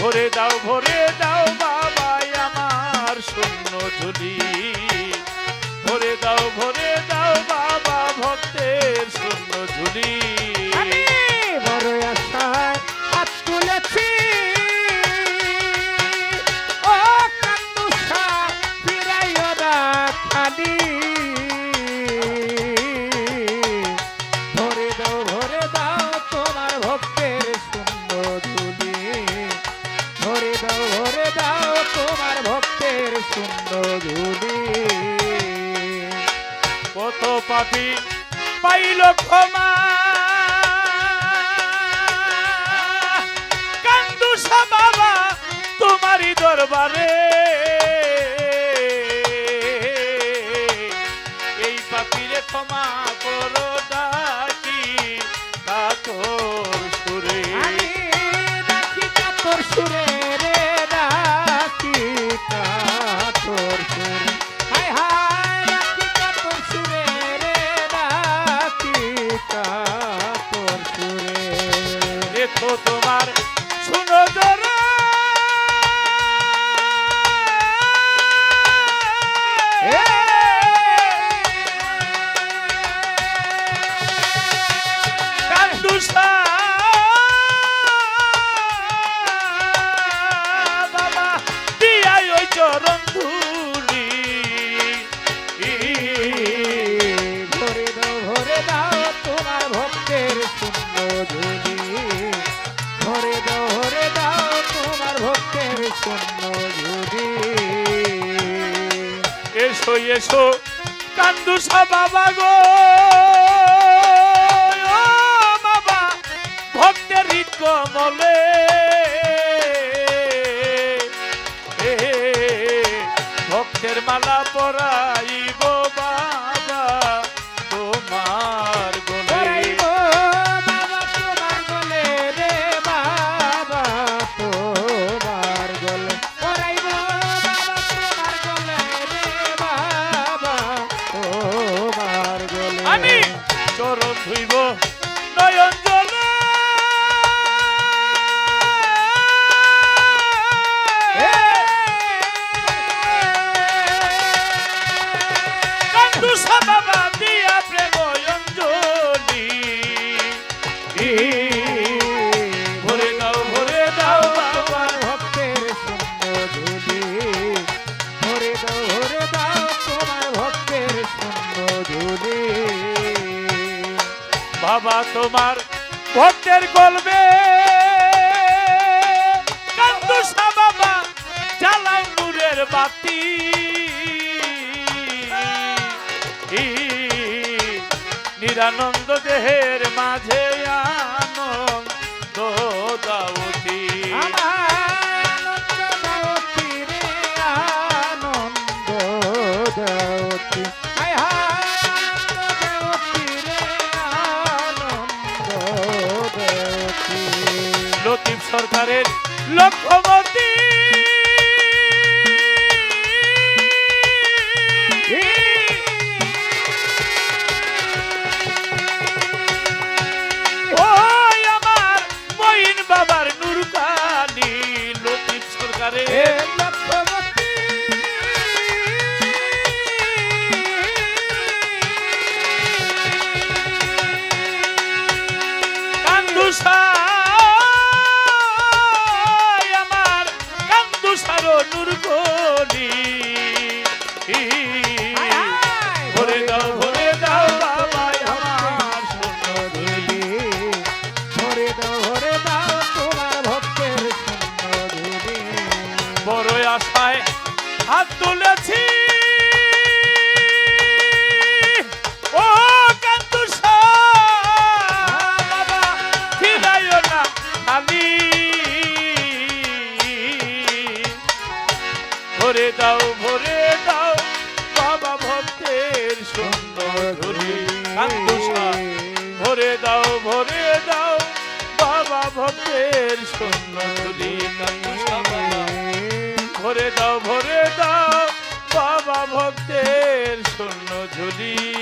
ভরে দাও ভরে দাও বাবাই আমার শূন্য ঝুলি। ভরে দাও ভরে দাও বাবা ভক্তের শূন্য ঝুলি। কত পাপি পাইল ক্ষমা। কান্দুসা বাবা তোমারই দরবারে। এই পাপিরে ক্ষমা করো ডাকি কাতর সুরে। ডাকি সুরে। এসো এসো কান্দুসা বাবা গো কমলে। ভক্তের মালা পরাইব বাবা তোমার গলে। পরাইব বাবা তোমার গলে রে বাবা তোমার গলে। পরাইব বাবা তোমার গলে রে বাবা তোমার গলে। আমি চরণ ধুইব তোমার ভক্তের নূরের বাতি। নিরানন্দ দেহের মাঝে আনন্দ সরকারের লক্ষ্যবতী আমার মঈন বাবার নুরকানি লতিফ সরকারের হায় ভরে দাও ভরে দাও বাবা আমার সুন্দর। ধুলি দাও ভরে দাও তোমার হাত তুলেছি দাও, ভরে দাও। বাবা ভক্তের সুন্দর ভরে দাও ভরে দাও। বাবা ভক্তের সুন্দর ভরে দাও ভরে দাও। বাবা ভক্তের শূন্য ঝুলি